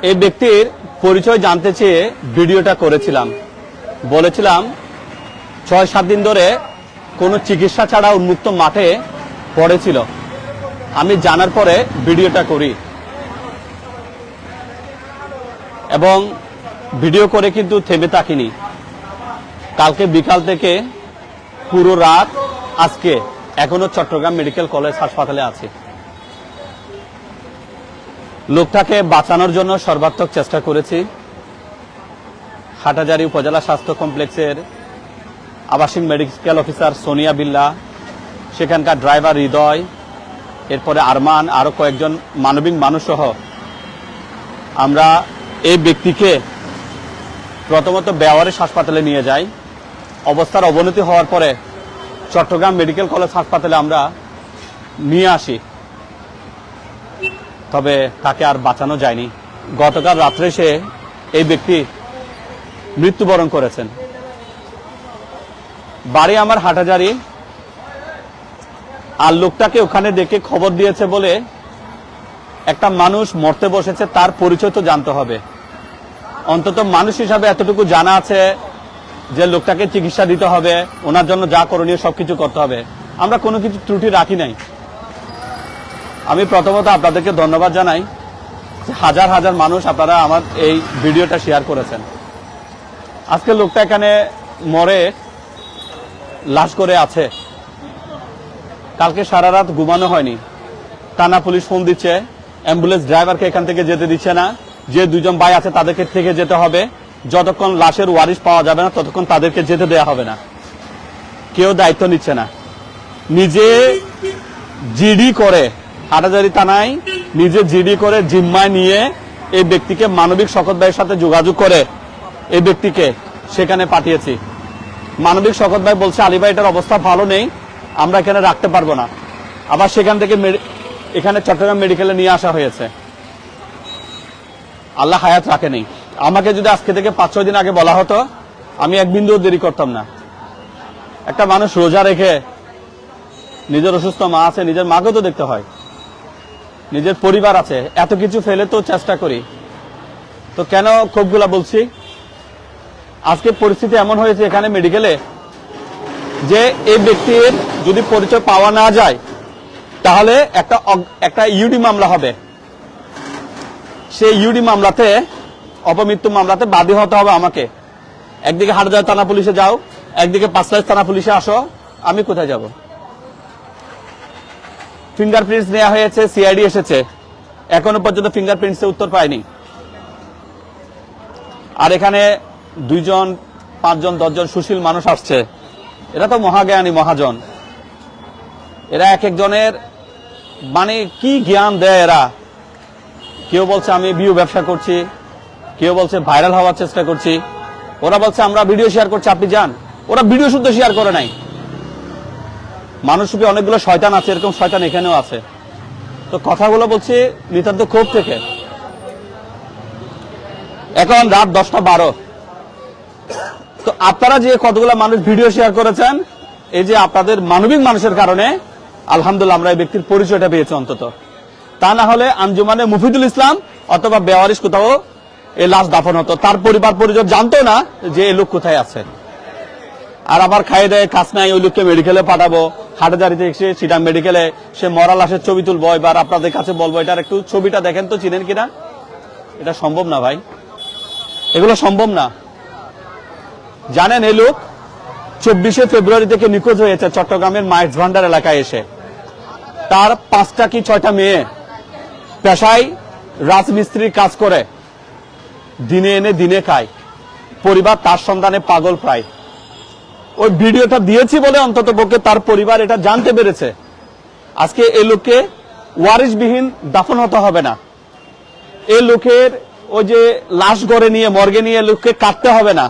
এই ব্যক্তির পরিচয় জানতে চেয়ে ভিডিওটা করেছিলাম। বলেছিলাম, ছয় সাত দিন ধরে কোনো চিকিৎসা ছাড়া উন্মুক্ত মাঠে পড়েছিল। আমি জানার পরে ভিডিওটা করি। এবং ভিডিও করে কিন্তু থেমে থাকিনি। কালকে বিকাল থেকে পুরো রাত আজকে এখনও চট্টগ্রাম মেডিকেল কলেজ হাসপাতালে আছে। লোকটাকে বাঁচানোর জন্য সর্বাত্মক চেষ্টা করেছি। হাটাজারি উপজেলা স্বাস্থ্য কমপ্লেক্সের আবাসিক মেডিকেল অফিসার সোনিয়া বিল্লা, সেখানকার ড্রাইভার হৃদয়, এরপরে আরমান আরও কয়েকজন মানবিক মানুষ সহ আমরা এই ব্যক্তিকে প্রথমত বেওয়ারিশ হাসপাতালে নিয়ে যাই। অবস্থার অবনতি হওয়ার পরে চট্টগ্রাম মেডিকেল কলেজ হাসপাতালে আমরা নিয়ে আসি। তবে তাকে আর বাঁচানো যায়নি। গতকাল রাত্রে সে এই ব্যক্তি মৃত্যুবরণ করেছেন। বাড়ি আমার হাটাজারি আর লোকটাকে ওখানে দেখে খবর দিয়েছে বলে একটা মানুষ মরতে বসেছে, তার পরিচয় তো জানতে হবে। অন্তত মানুষ হিসাবে এতটুকু জানা আছে যে লোকটাকে চিকিৎসা দিতে হবে, ওনার জন্য যা করণীয় সবকিছু করতে হবে। আমরা কোনো কিছু ত্রুটি রাখি নাই। আমি প্রথমত আপনাদেরকে ধন্যবাদ জানাই হাজার হাজার মানুষ আপনারা আমার এই ভিডিওটা শেয়ার করেছেন। আজকে লোকটা এখানে মরে, লাশ করে আছে। কালকে সারা রাত ঘুমানো হয়নি। থানা পুলিশ ফোন দিচ্ছে অ্যাম্বুলেন্স ড্রাইভারকে এখান থেকে যেতে দিচ্ছে না। যে দুজন ভাই আছে তাদেরকে থেকে যেতে হবে। যতক্ষণ লাশের ওয়ারিশ পাওয়া যাবে না, ততক্ষণ তাদেরকে যেতে দেওয়া হবে না। কেউ দায়িত্ব নিচ্ছে না। নিজে জিডি করে হাটাজারি থানায় নিজে জিডি করে জিম্মায় নিয়ে এই ব্যক্তিকে মানবিক শকত ভাইয়ের সাথে যোগাযোগ করে এই ব্যক্তিকে সেখানে পাঠিয়েছি। মানবিক শকত ভাই বলছে, আলী এটার অবস্থা ভালো নেই, আমরা এখানে রাখতে পারব না। আবার সেখান থেকে এখানে চট্টগ্রাম মেডিকেলে নিয়ে আসা হয়েছে। আল্লাহ হায়াত রাখেনি। আমাকে যদি আজকে থেকে পাঁচ, ছয় দিন আগে বলা হতো, আমি এক বিন্দুও দেরি করতাম না। একটা মানুষ রোজা রেখে নিজের অসুস্থ মা আছে, নিজের মাকেও তো দেখতে হয়। নিজের পরিবার আছে, এত কিছু ফেলে তো চেষ্টা করি। তো কেন ক্ষোভগুলা বলছি? আজকে পরিস্থিতি এমন হয়েছে এখানে মেডিকেলে যে এই ব্যক্তির যদি পরিচয় পাওয়া না যায়, তাহলে একটা একটা ইউডি মামলা হবে। সেই ইউডি মামলাতে, অপমৃত্যু মামলাতে বাদী হতে হবে আমাকে। একদিকে হাটজার থানা পুলিশে যাও, একদিকে পাঁচলাইশ থানা পুলিশে আসো, আমি কোথায় যাব? ফিঙ্গারপ্রিন্টস নেওয়া হয়েছে সিআইডি এসেছে। এখনও পর্যন্ত ফিঙ্গারপ্রিন্টস উত্তর পায়নি। আর এখানে দুইজন, পাঁচজন, দশজন সুশীল মানুষ আসছে। এরা তো মহাজ্ঞানী, মহাজন। এরা এক একজনের মানে কি জ্ঞান দেয় এরা? কেউ বলছে, আমি বিউ ব্যবসা করছি। কেউ বলছে, ভাইরাল হওয়ার চেষ্টা করছি। ওরা বলছে, আমরা ভিডিও শেয়ার করছি। আপনি যান। ওরা ভিডিও শুদ্ধ শেয়ার করে নাই। মানুষ রূপে অনেকগুলো শয়তান আছে, এরকম শয়তান এখানেও আছে। তো কথাগুলো বলছি নিতান্ত ক্ষোভ থেকে। এখন রাত দশটা বারো। তো আপনারা যে কতগুলো মানুষ ভিডিও শেয়ার করেছেন, এই যে আপনাদের মানবিক মানুষের কারণে, আলহামদুলিল্লাহ আমরা এই ব্যক্তির পরিচয়টা পেয়েছি অন্তত। তা না হলে আঞ্জুমানে মুফিদুল ইসলাম অথবা বেওয়ারিশ কোথাও এই লাশ দাফন হতো। তার পরিবার পরিজন জানতো না যে এই লোক কোথায় আছে। আর আবার খাইয়ে দেয়, কাজ নাই, ওই লোককে মেডিকেলে পাঠাবো। হাটাজারিতে এসে সিটাং মেডিকেলে সে মরা লাশের ছবি তুলবো। এবার আপনাদের কাছে বলব, এটার একটু ছবিটা দেখেন তো, চিনেন কিনা? এটা সম্ভব না ভাই। এগুলো সম্ভব না। জানেন এই লোক, চব্বিশে ফেব্রুয়ারি থেকে নিখোঁজ হয়েছে চট্টগ্রামের মাইক্স ভান্ডার এলাকায় এসে। তার পাঁচটা কি ছয়টা মেয়ে? পেশায় রাজমিস্ত্রির কাজ করে। দিনে এনে দিনে খায়। পরিবার তার সন্ধানে পাগল প্রায়। ওই ভিডিওটা দিয়েছি বলে অন্তত পক্ষে তার পরিবার এটা জানতে পেরেছে। আজকে এই লোককে ওয়ারিশবিহীন দাফন হতে হবে না। এ লোকের ওই যে লাশ গড়ে নিয়ে, মর্গে নিয়ে লোককে কাটতে হবে না।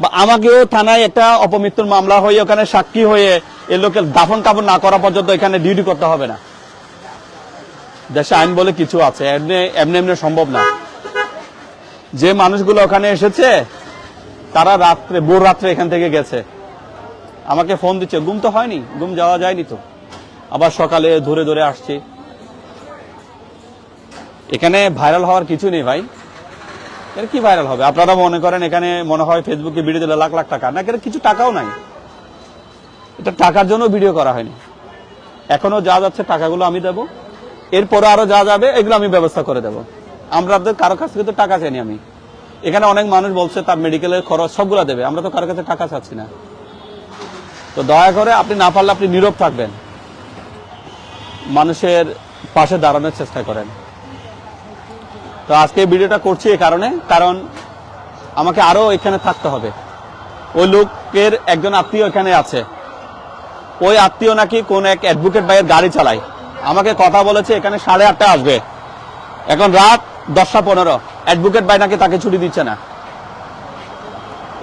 বা আমাকেও থানায় একটা অপমৃত্যুর মামলা হয়ে, ওখানে সাক্ষী হয়ে এই লোকের দাফন কাপড় না করা পর্যন্ত এখানে ডিউটি করতে হবে না। দেশে আইন বলে কিছু আছে, এমনি এমনি এমনি সম্ভব না। যে মানুষগুলো ওখানে এসেছে তারা রাত্রে বোর রাত্রে এখান থেকে গেছে। আমাকে ফোন দিচ্ছে, ঘুম তো হয়নি, ঘুম যাওয়া যায়নি তো। আবার সকালে ধরে ধরে আসছি। এখানে ভাইরাল হওয়ার কিছু নেই ভাই। এর কি ভাইরাল হবে? আপনারা মনে করেন এখানে মনে হয় ফেসবুকে ভিডিও দিলে লাখ লাখ টাকা? না, এখানে কিছু টাকাও নাই। এটা টাকার জন্য ভিডিও করা হয়নি। এখনও যা যাচ্ছে টাকাগুলো আমি দেবো। এরপরে আরও যা যাবে, এগুলো আমি ব্যবস্থা করে দেবো। আমরা কারও কাছ থেকে তো টাকা চাইনি আমি। এখানে অনেক মানুষ বলছে তার মেডিকেলের খরচ সবগুলো দেবে। আমরা তো কারও কাছে টাকা চাচ্ছি না। তো দয়া করে আপনি না পারলে আপনি নীরব থাকবেন। মানুষের পাশে দাঁড়ানোর চেষ্টা করেন। তো আজকে ভিডিওটা করছি এই কারণে, কারণ আমাকে আরও এখানে থাকতে হবে। ওই লোকের একজন আত্মীয় এখানে আছে। ওই আত্মীয় নাকি কোন এক অ্যাডভোকেট ভাইয়ের গাড়ি চালায়। আমাকে কথা বলেছে, এখানে সাড়ে আটটা আসবে। এখন রাত দশটা পনেরো। অ্যাডভোকেট ভাই নাকি তাকে ছুটি দিচ্ছে না।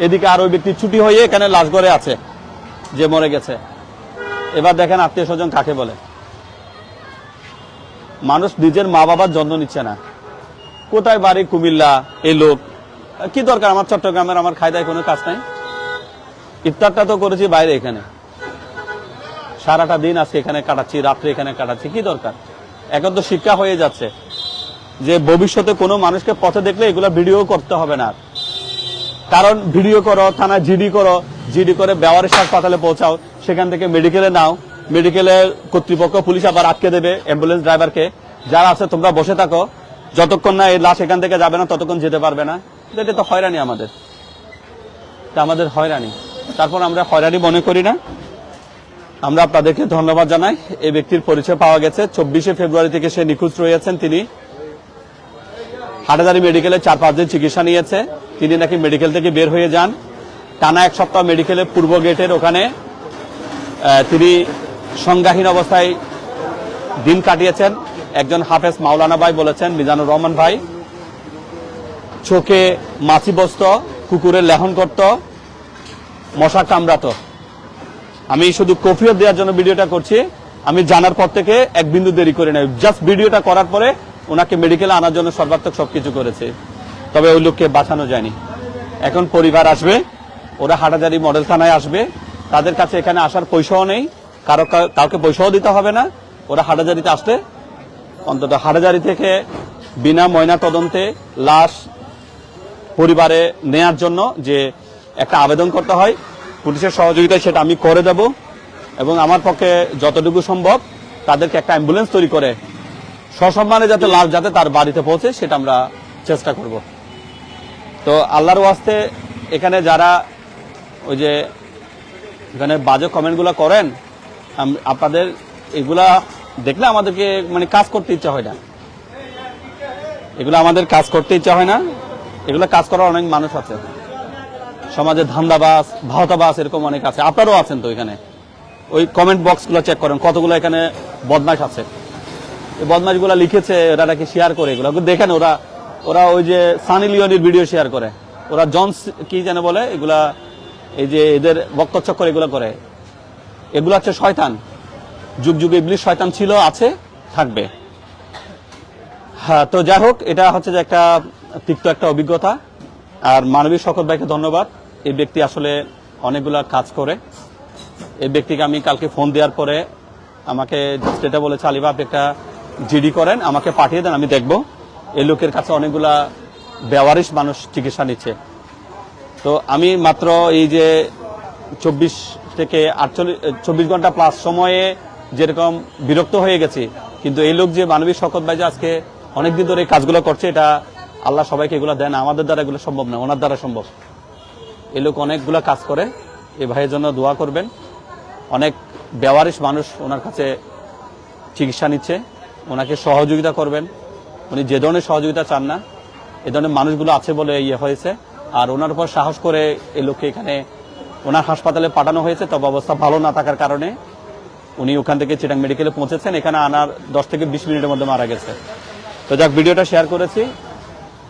এদিকে আর ওই ব্যক্তি ছুটি হয়ে এখানে লাশ ঘরে আছে, যে মরে গেছে। এবার দেখেন আত্মীয় স্বজন কাকে বলে। মানুষ নিজের মা বাবার যত্ন নিচ্ছে না। কোথায় বাড়ি? কুমিল্লা এই লোক। কি দরকার? আমার চট্টগ্রামের আমার খায়দায় কোনো কাজ নাই। ইফতারটা তো করেছি বাইরে এখানে। সারাটা দিন আজকে এখানে কাটাচ্ছি, রাত্রে এখানে কাটাচ্ছি, কি দরকার? এখন তো শিক্ষা হয়ে যাচ্ছে। যে ভবিষ্যতে কোনো মানুষকে পথে দেখলে এগুলো ভিডিও করতে হবে না। কারণ ভিডিও করো থানা জিডি করো জিডি করে বেওয়ারের হাসপাতালে পৌঁছাও, সেখান থেকে মেডিকেলে নাও মেডিকেলে কর্তৃপক্ষ পুলিশ আবার আটকে দেবে অ্যাম্বুলেন্স ড্রাইভারকে যারা আছে, তোমরা বসে থাকো। যতক্ষণ না এই লাশ এখান থেকে যাবে না, ততক্ষণ যেতে পারবে না। এটা তো হয়রানি আমাদের। আমাদের হয়রানি। তারপর আমরা হয়রানি মনে করি না। আমরা আপনাদেরকে ধন্যবাদ জানাই। এই ব্যক্তির পরিচয় পাওয়া গেছে। চব্বিশে ফেব্রুয়ারি থেকে সে নিখোঁজ রয়েছেন তিনি। হাটাদারি মেডিকেলে চার, পাঁচ দিন চিকিৎসা নিয়েছে। তিনি নাকি মেডিকেল থেকে বের হয়ে যান। টানা এক সপ্তাহ মেডিকেলে পূর্ব গেটের ওখানে তিনি সংজ্ঞাহীন অবস্থায় দিন কাটিয়েছেন। একজন হাফেজ মাওলানা ভাই বলেছেন, মিজানুর রহমান ভাই, চোখে মাছি বসত, কুকুরের লেহন করত মশা কামড়াতো। আমি শুধু কফিয়ত দেওয়ার জন্য ভিডিওটা করছি। আমি জানার পর থেকে এক বিন্দু দেরি করে নাই। জাস্ট ভিডিওটা করার পরে ওনাকে মেডিকেলে আনার জন্য সর্বাত্মক সবকিছু করেছে। তবে ওই লোককে বাঁচানো যায়নি। এখন পরিবার আসবে, ওরা হাটাজারি মডেল থানায় আসবে। তাদের কাছে এখানে আসার পয়সাও নেই, কারও কাউকে পয়সাও দিতে হবে না। ওরা হাটাজারিতে আসলে অন্তত হাটাজারি থেকে বিনা ময়না তদন্তে লাশ পরিবারে নেয়ার জন্য যে একটা আবেদন করতে হয়, পুলিশের সহযোগিতায় সেটা আমি করে দেব। এবং আমার পক্ষে যতটুকু সম্ভব তাদেরকে একটা অ্যাম্বুলেন্স তৈরি করে সসম্মানে যাতে লাশ যাতে তার বাড়িতে পৌঁছে, সেটা আমরা চেষ্টা করব। তো আল্লাহর ওয়াস্তে এখানে যারা ওই যে এখানে বাজে কমেন্টগুলো করেন আপনাদের এগুলা দেখলে আমাদেরকে মানে কাজ করতে ইচ্ছা হয় না। এগুলো আমাদের কাজ করতে ইচ্ছা হয় না। এগুলো কাজ করার অনেক মানুষ আছে। সমাজে ধান্দাবাস ভাওতাবাস এরকম অনেক আছে। আপনারাও আছেন তো এখানে। ওই কমেন্ট বক্সগুলো চেক করেন, কতগুলো এখানে বদমাশ আছে। বদমাশগুলো লিখেছে ওরা নাকি শেয়ার করে এগুলো। দেখেন, ওরা ওরা ওই যে সানি লিওনির ভিডিও শেয়ার করে। ওরা জনস কি যেন বলে, এগুলা, এই যে এদের বক্তচক্কর এগুলো করে। এগুলো হচ্ছে শয়তান। যুগ যুগে ইবলিশ শয়তান ছিল, আছে, থাকবে। হ্যাঁ তো যাই হোক, এটা হচ্ছে যে একটা তিক্ত একটা অভিজ্ঞতা। আর মানবিক শকত ভাইকে ধন্যবাদ। এই ব্যক্তি আসলে অনেকগুলা কাজ করে। এই ব্যক্তিকে আমি কালকে ফোন দেওয়ার পরে আমাকে just এটা বলেছে আলিবা আপনি একটা জিডি করেন, আমাকে পাঠিয়ে দেন, আমি দেখব। এই লোকের কাছে অনেকগুলা বেওয়ারিশ মানুষ চিকিৎসা নিচ্ছে। তো আমি মাত্র এই যে চব্বিশ থেকে আটচল্লিশ চব্বিশ ঘণ্টা প্লাস সময়ে যেরকম বিরক্ত হয়ে গেছি, কিন্তু এই লোক যে মানবিক শকত ভাই যে আজকে অনেকদিন ধরে এই কাজগুলো করছে, এটা আল্লাহ সবাইকে এগুলো দেন, আমাদের দ্বারা এগুলো সম্ভব না, ওনার দ্বারা সম্ভব। এই লোক অনেকগুলো কাজ করে এই ভাইয়ের জন্য দোয়া করবেন। অনেক বেওয়ারিশ মানুষ ওনার কাছে চিকিৎসা নিচ্ছে। ওনাকে সহযোগিতা করবেন। উনি যে ধরনের সহযোগিতা চান না, এ ধরনের মানুষগুলো আছে বলে ইয়ে হয়েছে। আর ওনার উপর সাহস করে এই লোককে এখানে ওনার হাসপাতালে পাঠানো হয়েছে, তবে অবস্থা ভালো না থাকার কারণে উনি ওখান থেকে চিটাং মেডিকেলে পৌঁছেছেন। এখানে আনার দশ থেকে বিশ মিনিটের মধ্যে মারা গেছে। তো যাক, ভিডিওটা শেয়ার করেছি।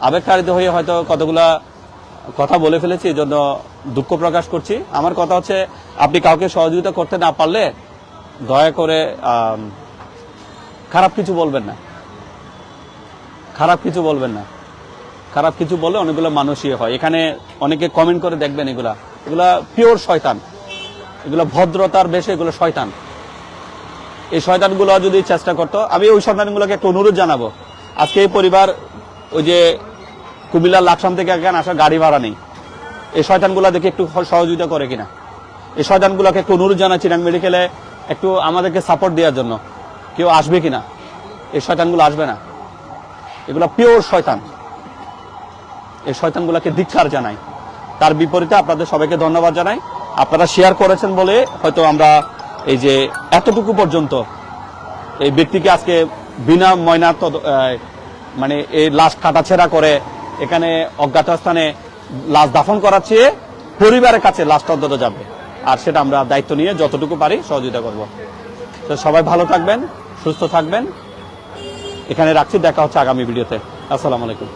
আবেগতাড়িত হয়ে হয়তো কতগুলা কথা বলে ফেলেছি এই জন্য দুঃখ প্রকাশ করছি। আমার কথা হচ্ছে, আপনি কাউকে সহযোগিতা করতে না পারলে দয়া করে খারাপ কিছু বলবেন না। খারাপ কিছু বলবেন না। খারাপ কিছু বলে অনেকগুলো মানুষই হয়। এখানে অনেকে কমেন্ট করে দেখবেন এগুলা। এগুলা পিওর শয়তান। এগুলো ভদ্রতার বেশে এগুলো শয়তান। এই শয়তানগুলো যদি চেষ্টা করতো, আমি ওই শয়তানগুলোকে একটা অনুরোধ জানাব। আজকে এই পরিবার, ওই যে কুমিল্লার লাকসাম থেকে এখানে আসা গাড়ি ভাড়া নেই। এই শয়তানগুলা দেখে একটু সহযোগিতা করে কিনা। এই শয়তানগুলোকে একটু অনুরোধ জানাই চিরাং মেডিকেলে একটু আমাদেরকে সাপোর্ট দেওয়ার জন্য। কেউ আসবে কিনা? এই শয়তানগুলো আসবে না। এগুলা পিওর শয়তান। এই শয়তানগুলোকে ধিক্ষার জানাই। তার বিপরীতে আপনাদের সবাইকে ধন্যবাদ জানাই। আপনারা শেয়ার করেছেন বলে হয়তো আমরা এই যে এতটুকু পর্যন্ত এই ব্যক্তিকে আজকে বিনা ময়না মানে এই লাশ কাটাছেড়া করে এখানে অজ্ঞাত স্থানে লাশ দাফন করার চেয়ে পরিবারের কাছে লাশটা অন্তত যাবে। আর সেটা আমরা দায়িত্ব নিয়ে যতটুকু পারি সহযোগিতা করব। তো সবাই ভালো থাকবেন। সুস্থ থাকবেন। এখানে রাখছি দেখা হচ্ছে আগামী ভিডিওতে। আসসালামু আলাইকুম।